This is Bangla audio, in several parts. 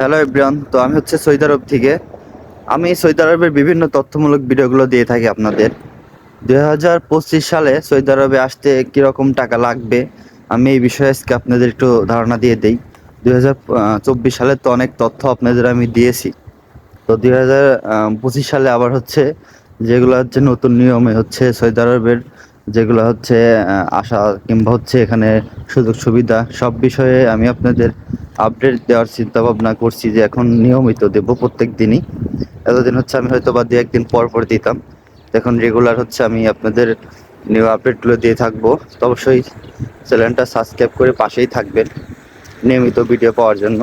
হ্যালো এভরিওয়ান তো আমি হচ্ছে সৌদি আরব থেকে আমি সৌদি আরবের বিভিন্ন তথ্যমূলক ভিডিওগুলো দিয়ে থাকি আপনাদের। দুই হাজার পঁচিশ সালে সৌদি আরবে আসতে কীরকম টাকা লাগবে, আমি এই বিষয়ে আজকে আপনাদের একটু ধারণা দিয়ে দিই। দুই সালে তো অনেক তথ্য আপনাদের আমি দিয়েছি। তো দুই হাজার পঁচিশ সালে আবার হচ্ছে যেগুলো হচ্ছে নতুন নিয়মে হচ্ছে সৌদি আরবের যেগুলো হচ্ছে আসা কিংবা হচ্ছে এখানে সুযোগ সুবিধা সব বিষয়ে আমি আপনাদের আপডেট দেওয়ার চিন্তা ভাবনা করছি যে এখন নিয়মিত দেব প্রত্যেক দিনই। এতদিন হচ্ছে আমি হয়তো বা দু একদিন পর পর দিতাম। এখন রেগুলার হচ্ছে আমি আপনাদের নিউ আপডেটগুলো দিয়ে থাকব। তো অবশ্যই চ্যানেলটা সাবস্ক্রাইব করে পাশেই থাকবেন নিয়মিত ভিডিও পাওয়ার জন্য।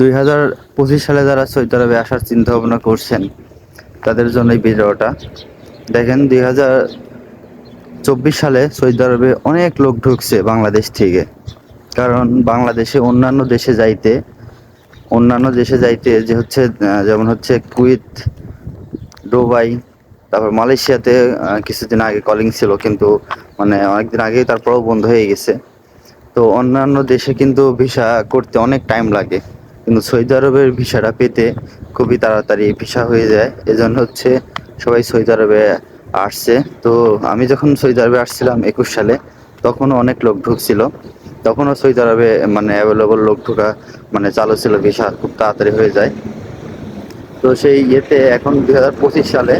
দুই হাজার পঁচিশ সালে যারা সৌদি আরবে আসার চিন্তা ভাবনা করছেন, তাদের জন্য এই ভিডিওটা। দেখেন দুই হাজার চব্বিশ সালে সৌদি আরবে অনেক লোক ঢুকছে বাংলাদেশ থেকে। কারণ বাংলাদেশে অন্যান্য দেশে যাইতে, অন্যান্য দেশে যাইতে যে হচ্ছে যেমন হচ্ছে কুয়েত, দুবাই, তারপর মালয়েশিয়াতে কিছুদিন আগে কলিং ছিল কিন্তু মানে অনেকদিন আগেই তারপরেও বন্ধ হয়ে গেছে। তো অন্যান্য দেশে কিন্তু ভিসা করতে অনেক টাইম লাগে। কিন্তু সৌদি আরবের ভিসাটা পেতে খুবই তাড়াতাড়ি ভিসা হয়ে যায়। এজন্য হচ্ছে সবাই সৌদি আরবে আসছে। তো আমি যখন সৌদি আরবে আসছিলাম একুশ সালে তখনও অনেক লোক ঢুকছিল। তখনও সৌদি আরবে মানে অ্যাভেলেবল লোক ঢোকা মানে চালু ছিল ভিসা খুব তাড়াতাড়ি হয়ে যায়। তো সেই ইয়েতে এখন দুই হাজার পঁচিশ সালে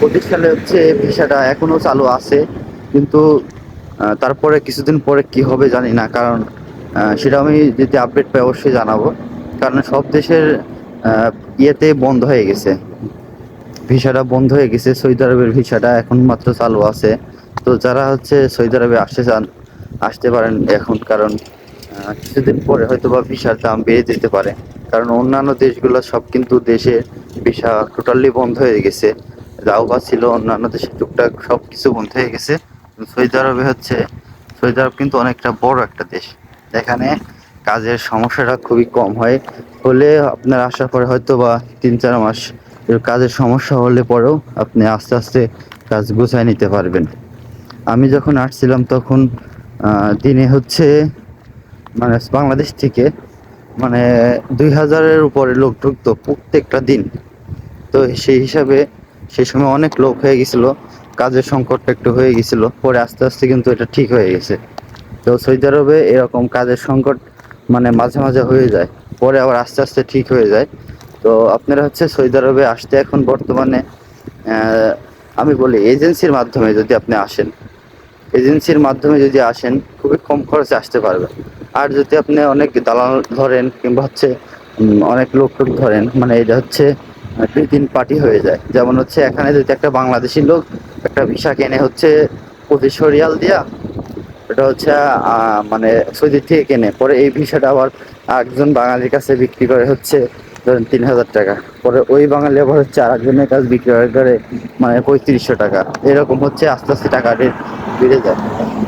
পঁচিশ সালে হচ্ছে ভিসাটা এখনও চালু আছে, কিন্তু তারপরে কিছুদিন পরে কি হবে জানি না, কারণ সেটা আমি যদি আপডেট পাই অবশ্যই জানাব। কারণ সব দেশের ইয়েতে বন্ধ হয়ে গেছে। ভিসাটা বন্ধ হয়ে গেছে সৌদি আরবের ভিসাটা এখন মাত্র চালু আছে। তো যারা হচ্ছে সৌদি আরবে আসতে চান, আসতে পারেন এখন, কারণ কিছুদিন পরে হয়তো বা ভিসার দাম বেড়ে যেতে পারে। কারণ অন্যান্য দেশগুলো সব কিন্তু দেশে ভিসা টোটালি বন্ধ হয়ে গেছে। যাও বা ছিল, অন্যান্য দেশে টুকটাক সব কিছু বন্ধ হয়ে গেছে। সৌদি আরবে হচ্ছে, সৌদি আরব কিন্তু অনেকটা বড় একটা দেশ। এখানে কাজের সমস্যাটা খুবই কম হয়। হলে আপনার আসার পরে হয়তো বা তিন চার মাস কাজের সমস্যা হলে পরেও আপনি আস্তে আস্তে কাজ গুছায় নিতে পারবেন। আমি যখন আসছিলাম তখন দিনে হচ্ছে মানে বাংলাদেশ থেকে মানে দুই হাজারের উপরে লোক ঢুকতো প্রত্যেকটা দিন। তো সেই হিসাবে সেই সময় অনেক লোক হয়ে গেছিল, কাজের সংকটটা একটু হয়ে গেছিল, পরে আস্তে আস্তে কিন্তু এটা ঠিক হয়ে গেছে। তো সৌদি আরবে এরকম কাজের সংকট মানে মাঝে মাঝে হয়ে যায়, পরে আবার আস্তে আস্তে ঠিক হয়ে যায়। তো আপনারা হচ্ছে সৌদি আরবে আসতে এখন বর্তমানে আমি বলি এজেন্সির মাধ্যমে যদি আপনি আসেন এজেন্সির মাধ্যমে যদি আসেন, খুবই কম খরচে আসতে পারবেন। আর যদি আপনি অনেক দালাল ধরেন কিংবা হচ্ছে অনেক লোক টোক ধরেন মানে এটা হচ্ছে দুই, তিন পার্টি হয়ে যায়। যেমন হচ্ছে এখানে যদি একটা বাংলাদেশি লোক একটা ভিসা কেনে হচ্ছে রিয়াল দিয়া এটা হচ্ছে মানে সৌদি থেকে কেনে। পরে এই ভিসাটা আবার একজন বাঙালির কাছে বিক্রি করে হচ্ছে ধরেন তিন হাজার টাকা। পরে ওই বাঙালি আবার হচ্ছে আর একজনের কাছে বিক্রি করে মানে পঁয়ত্রিশশো টাকা। এরকম হচ্ছে আস্তে আস্তে টাকা রেট বেড়ে যায়।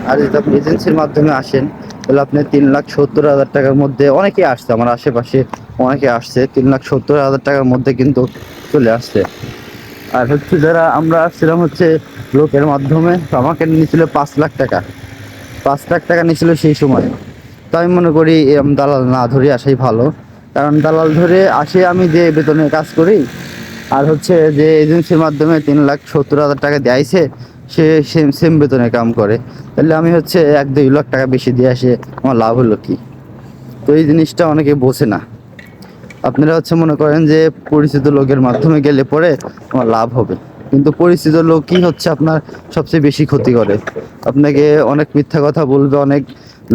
আর যদি আপনি এজেন্সির মাধ্যমে আসেন, তাহলে আপনি তিন লাখ সত্তর হাজার টাকার মধ্যে অনেকে আসছে, আমার আশেপাশে অনেকে আসছে, তিন লাখ সত্তর হাজার টাকার মধ্যে কিন্তু চলে আসছে। আর হচ্ছে যারা আমরা আসছিলাম হচ্ছে লোকের মাধ্যমে আমাকে নিয়েছিল পাঁচ লাখ টাকা। পাঁচ লাখ টাকা নিয়েছিল সেই সময়। তো আমি মনে করি, এরম দালাল না ধরে আসাই ভালো। কারণ দালাল ধরে আসে আমি যে বেতনে কাজ করি, আর হচ্ছে যে এজেন্সির মাধ্যমে তিন লাখ সত্তর হাজার টাকা দেয়াইছে, সে সেম সেম বেতনে কাম করে। তাহলে আমি হচ্ছে এক দুই লাখ টাকা বেশি দিয়ে আসে, আমার লাভ হলো কি? তো এই জিনিসটা অনেকে বোঝে না। আপনারা হচ্ছে মনে করেন যে পরিচিত লোকের মাধ্যমে গেলে পরে আমার লাভ হবে। কিন্তু পরিচিত লোকই হচ্ছে আপনার সবচেয়ে বেশি ক্ষতি করে। আপনাকে অনেক মিথ্যা কথা বলবে, অনেক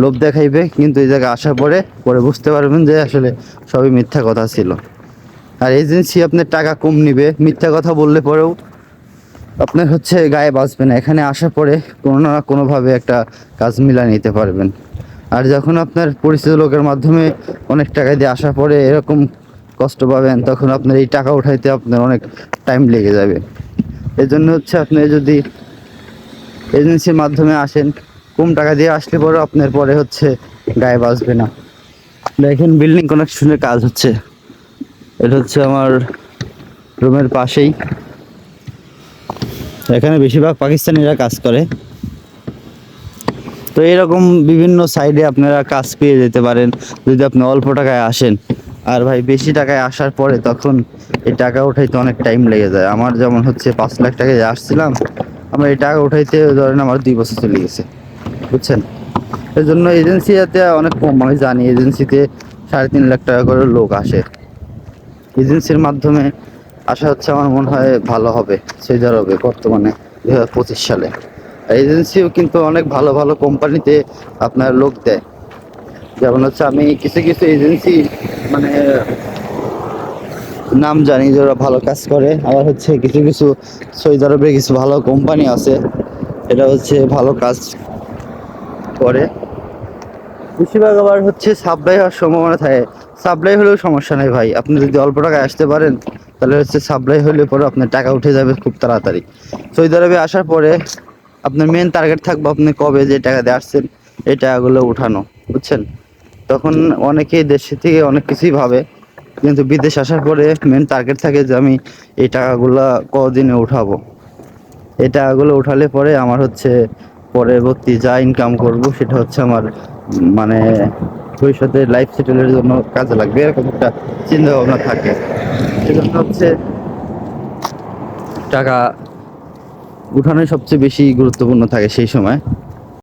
লোভ দেখাইবে, কিন্তু এই জায়গায় আসার পরে পরে বুঝতে পারবেন যে আসলে সবই মিথ্যা কথা ছিল। আর এজেন্সি আপনার টাকা কম নিবে, মিথ্যা কথা বললে পরেও আপনার হচ্ছে গায়ে বাঁচবে না। এখানে আসার পরে কোনো না কোনোভাবে একটা কাজ মিলা নিতে পারবেন। আর যখন আপনার পরিচিত লোকের মাধ্যমে অনেক টাকা দিয়ে আসার পরে এরকম কষ্ট পাবেন, তখন আপনার এই টাকা উঠাইতে আপনার অনেক টাইম লেগে যাবে। এই জন্য হচ্ছে আপনি যদি এজেন্সির মাধ্যমে আসেন কম টাকা দিয়ে আসলে পরে আপনার পরে হচ্ছে গায়ে বাঁচবে না। দেখেন বিল্ডিং কানেকশনের কাজ হচ্ছে। এটা হচ্ছে আমার রুমের পাশেই। এখানে বেশিরভাগ পাকিস্তানিরা কাজ করে। তো এরকম বিভিন্ন সাইডে আপনারা কাজ পেয়ে যেতে পারেন। যদি আপনি অল্প টাকায় আসেন। আর ভাই, বেশি টাকায় আসার পরে তখন এই টাকা উঠাইতে অনেক টাইম লেগে যায়। আমার যেমন হচ্ছে পাঁচ লাখ টাকায় আসছিলাম, আমার এই টাকা উঠাইতে ধরেন আমার দুই বছর চলে গেছে। বুঝছেন? এই জন্য এজেন্সিতে অনেক কম, আমি জানি এজেন্সিতে সাড়ে তিন লাখ টাকা করে লোক আসে। এজেন্সির মাধ্যমে আসা হচ্ছে আমার মনে হয় ভালো হবে সৌদি আরবে বর্তমানে দু হাজার পঁচিশ সালে। এজেন্সিও কিন্তু অনেক ভালো ভালো কোম্পানিতে আপনার লোক দেয়। যেমন হচ্ছে আমি কিছু কিছু এজেন্সি মানে নাম জানি যে ওরা ভালো কাজ করে। আবার হচ্ছে কিছু কিছু সৌদি আরবের কিছু ভালো কোম্পানি আছে। এটা হচ্ছে ভালো কাজ করে বেশিরভাগ আবার হচ্ছে সাপ্লাই হওয়ার সম্ভাবনা থাকে। সাপ্লাই হলেও সমস্যা নেই ভাই। আপনি যদি অল্প টাকায় আসতে পারেন, তাহলে হচ্ছে সাপ্লাই হলে পরে আপনার টাকা উঠে যাবে খুব তাড়াতাড়ি। সৌদি আরবে আসার পরে আপনার মেন টার্গেট থাকবে আপনি কবে যে টাকা দিয়ে আসছেন, এই টাকাগুলো উঠানো, বুঝছেন? তখন অনেকেই দেশে থেকে অনেক কিছুই ভাবে, কিন্তু বিদেশ আসার পরে মেন টার্গেট থাকে যে আমি এই টাকাগুলো কদিনে উঠাবো। এই টাকাগুলো উঠালে পরে আমার হচ্ছে পরবর্তী যা ইনকাম করব সেটা হচ্ছে আমার মানে ভবিষ্যতে লাইফ সেটেলের জন্য কাজে লাগবে, এরকম একটা চিন্তা ভাবনা থাকে। সেজন্য হচ্ছে টাকা উঠানোই সবচেয়ে বেশি গুরুত্বপূর্ণ থাকে সেই সময়।